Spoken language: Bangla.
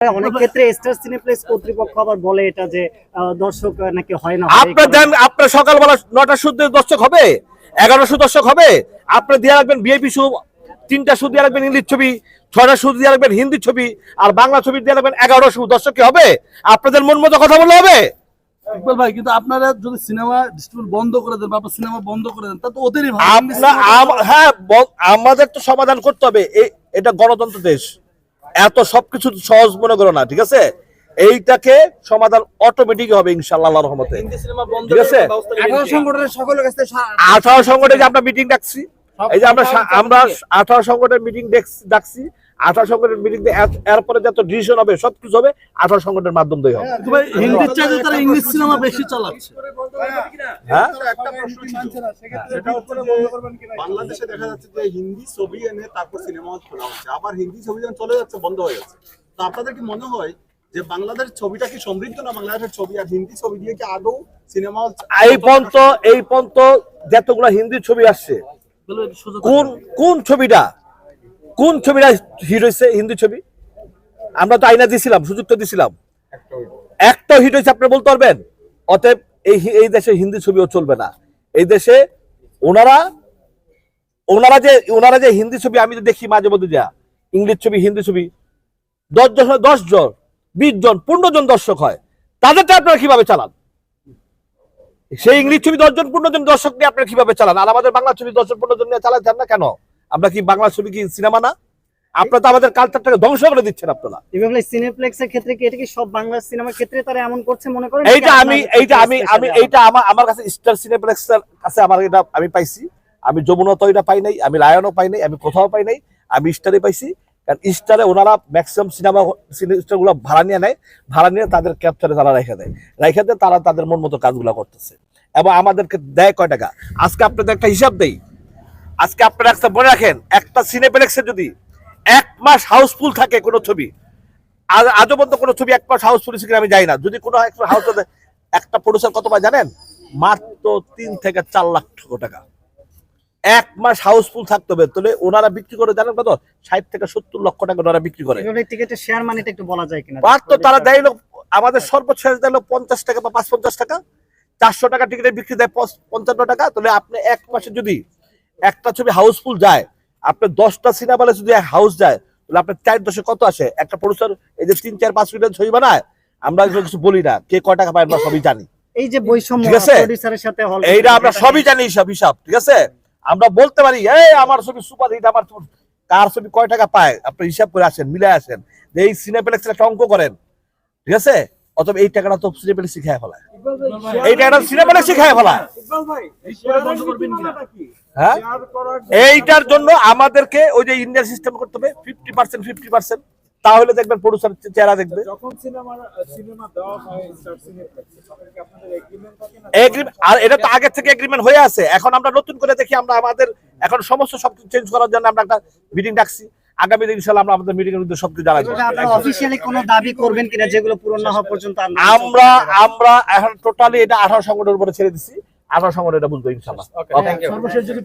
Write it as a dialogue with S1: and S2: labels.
S1: অনেক ক্ষেত্রে স্টার সিনেপ্লেক্স কর্তৃপক্ষ আবার বলে এটা যে দর্শক নাকি হয় না হয়
S2: আপনার দেন আপনার সকালবেলা নটা সুদ দর্শক হবে? এগারোশো দর্শক হবে? আপনার দিয়ে রাখবেন বিএপি শু তিনটা সুদ দিয়ে রাখবেন ইংলিশ ছবি ছয়টা সুদ দিয়ে রাখবেন হিন্দি ছবি আর বাংলা ছবি দিয়ে রাখবেন এগারোশো দর্শক কি হবে? আপনাদের মন মতো কথা বললে হবে?
S3: ইকবাল ভাই কিন্তু আপনারা যদি সিনেমা ডিস্ট্রিবিউট বন্ধ করে দেন বা সিনেমা বন্ধ করে দেন তা তো ওদেরই
S2: হ্যাঁ আমাদের তো সমাধান করতে হবে। এ- এটা গণতন্ত্র দেশ। এত সবকিছু সহজ মনে করো না ঠিক আছে? এইটাকে সমাধান অটোমেটিক হবে ইনশাল্লাহ রহমতে। ঠিক আছে?
S4: সংগঠনের সকলের
S2: আঠারো সংগঠনে যে আমরা মিটিং ডাকছি এই যে আমরা আমরা আঠারো সংগঠনের মিটিং ডাকছি আঠারো সংগঠনের মিটিং এরপরে যত ডিসিশন হবে সবকিছু হবে আঠারো সংগঠনের মাধ্যম দিয়ে হবে।
S3: হিন্দির চাইতে তারা ইংলিশ সিনেমা বেশি চালাচ্ছে।
S2: হ্যাঁ।
S5: একটা প্রশ্ন ছিল। সেটা হচ্ছে যে বাংলাদেশে দেখা যাচ্ছে যে হিন্দি ছবি এনে তারপর সিনেমা হল খোলা হচ্ছে। আবার হিন্দি ছবি যখন চলে যাচ্ছে বন্ধ হয়ে যাচ্ছে। তো আপনাদের কি মনে হয় যে বাংলাদেশ ছবিটা কি সমৃদ্ধ না বাংলাদেশের ছবি? আর হিন্দি ছবি দিয়ে কি আদৌ সিনেমা হল
S2: এই পর্যন্ত এই পর্যন্ত যতগুলো হিন্দি ছবি আসছে কোন কোন ছবিটা কোন ছবিটা হিট হয়েছে? হিন্দি ছবি? আমরা তো আইনা দিছিলাম সুযোগ তো দিছিলাম। একটা হিট হয়েছে। আপনি বলতে পারবেন? অতএব এই এই দেশে হিন্দি ছবিও চলবে না। এই দেশে ওনারা ওনারা যে ওনারা যে হিন্দি ছবি আমি তো দেখি মাঝে মধ্যে যা ইংলিশ ছবি হিন্দি ছবি দশ জন দশ জন বিশ জন পনেরো জন দর্শক হয়। তাদেরটা আপনারা কীভাবে চালান? সেই ইংলিশ ছবি দশজন পনেরো জন দর্শক নিয়ে আপনারা কীভাবে চালান? আর আমাদের বাংলা ছবি দশজন পনেরো জন নিয়ে চালাচ্ছেন না কেন? আমরা কি বাংলা ছবি কি সিনেমা না? আপনারা তো আমাদের কালচারটাকে ধ্বংস করে দিচ্ছেন আপনারা।
S1: এভাবে সিনেপ্লেক্সের ক্ষেত্রে কি এটা কি সব বাংলা সিনেমার ক্ষেত্রে তারা এমন করছে মনে করেন?
S2: এইটা আমি এইটা আমি আমি এইটা আমার আমার কাছে স্টার সিনেপ্লেক্সের কাছে আমার এটা আমি পাইছি। আমি যমুনা তো এটা পাই নাই আমি রায়নও পাই নাই আমি কোথাও পাই নাই আমি স্টারে পাইছি। কারণ স্টারে ওনারা ম্যাক্সিমাম সিনেমা গুলো ভাড়া নিয়ে নেয় ভাড়া নিয়ে তাদের ক্যাপচারে তারা রেখে দেয়। রেখে দেয় তারা তাদের মন মতো কাজগুলো করতেছে। এবং আমাদেরকে দেয় কয় টাকা? আজকে আপনাদের একটা হিসাব দেই। আজকে আপনারা একটা মনে রাখেন একটা সিনেপ্লেক্সে যদি এক মাস হাউসফুল থাকে কোনো ছবি আজ আজও পর্যন্ত কোনো ছবি এক মাস হাউসফুল কিনা আমি জানি না। যদি কোনো একটা হাউস একটা প্রডিউসার কত পায় জানেন? মাত্র তিন থেকে চার লাখ টাকা। এক মাস হাউসফুল থাকতে হবে। তাহলে ওনারা বিক্রি করে জানেন কত? ষাট থেকে সত্তর লক্ষ টাকা ওনারা বিক্রি করে।
S1: টিকেটের শেয়ার মানিটা একটু বলা যায় কিনা?
S2: আর তো তারা দেয় আমাদের সর্বোচ্চ দিল পঞ্চাশ টাকা বা পাঁচ পঞ্চাশ টাকা। চারশো টাকা টিকিটের বিক্রি দেয় পঞ্চান্ন টাকা। তাহলে আপনি এক মাসে যদি একটা ছবি হাউসফুল যায় আপনার দশটা সিনেমা যদি হাউস যায় তাহলে আপনার চার দশে কত আসে? একটা প্রডিউসার এই যে তিন চার পাঁচ মিনিটের ছবি বানায় আমরা কিছু বলি না কে কয় টাকা পায় আমরা সবই জানি।
S1: এই যে বৈষম্য
S2: ঠিক আছে?
S1: সাথে
S2: এইটা আমরা সবই জানি হিসাব হিসাব ঠিক আছে? আমরা বলতে পারি এই আমার ছবি সুপার হিট আমার ছবি- কার ছবি কয় টাকা পায়? আপনি হিসাব করে আসেন মিলে আসেন। এই সিনেপ্লেক্সের একটা অঙ্ক করেন ঠিক আছে? অথবা এই টাকাটা তো শিখায় ফেলায়। এই টাকাটা সিনেপ্লেক্স শিখায় ফেলায়।
S3: বন্ধ করবেন কিনা?
S2: হ্যাঁ? এইটার জন্য আমাদেরকে ওই যে ইন্ডিয়ান সিস্টেম করতে হবে ফিফটি পার্সেন্ট ফিফটি পার্সেন্ট তাহলে দেখবেন প্রডিউসার চেহারা দেখবে।
S4: হয়
S2: আর এটা তো আগে থেকে এগ্রিমেন্ট হয়ে আছে। এখন আমরা নতুন করে দেখি আমরা আমাদের এখন সমস্ত সবকিছু চেঞ্জ করার জন্য আমরা একটা মিটিং ডাকছি। আগামী দিন ইনশাল্লাহ আমরা আমাদের মিটিং এর মধ্যে সবকিছু
S1: আপনারা অফিসিয়ালি কোনো দাবি করবেন কিনা যেগুলো পূরণ না হওয়া পর্যন্ত না
S2: আমরা আমরা এখন টোটালি এটা আঠারো সংগঠনের উপরে ছেড়ে দিছি। আঠারো সংগঠন এটা বুঝব ইনশাল্লাহ.
S3: সর্বশেষ যদি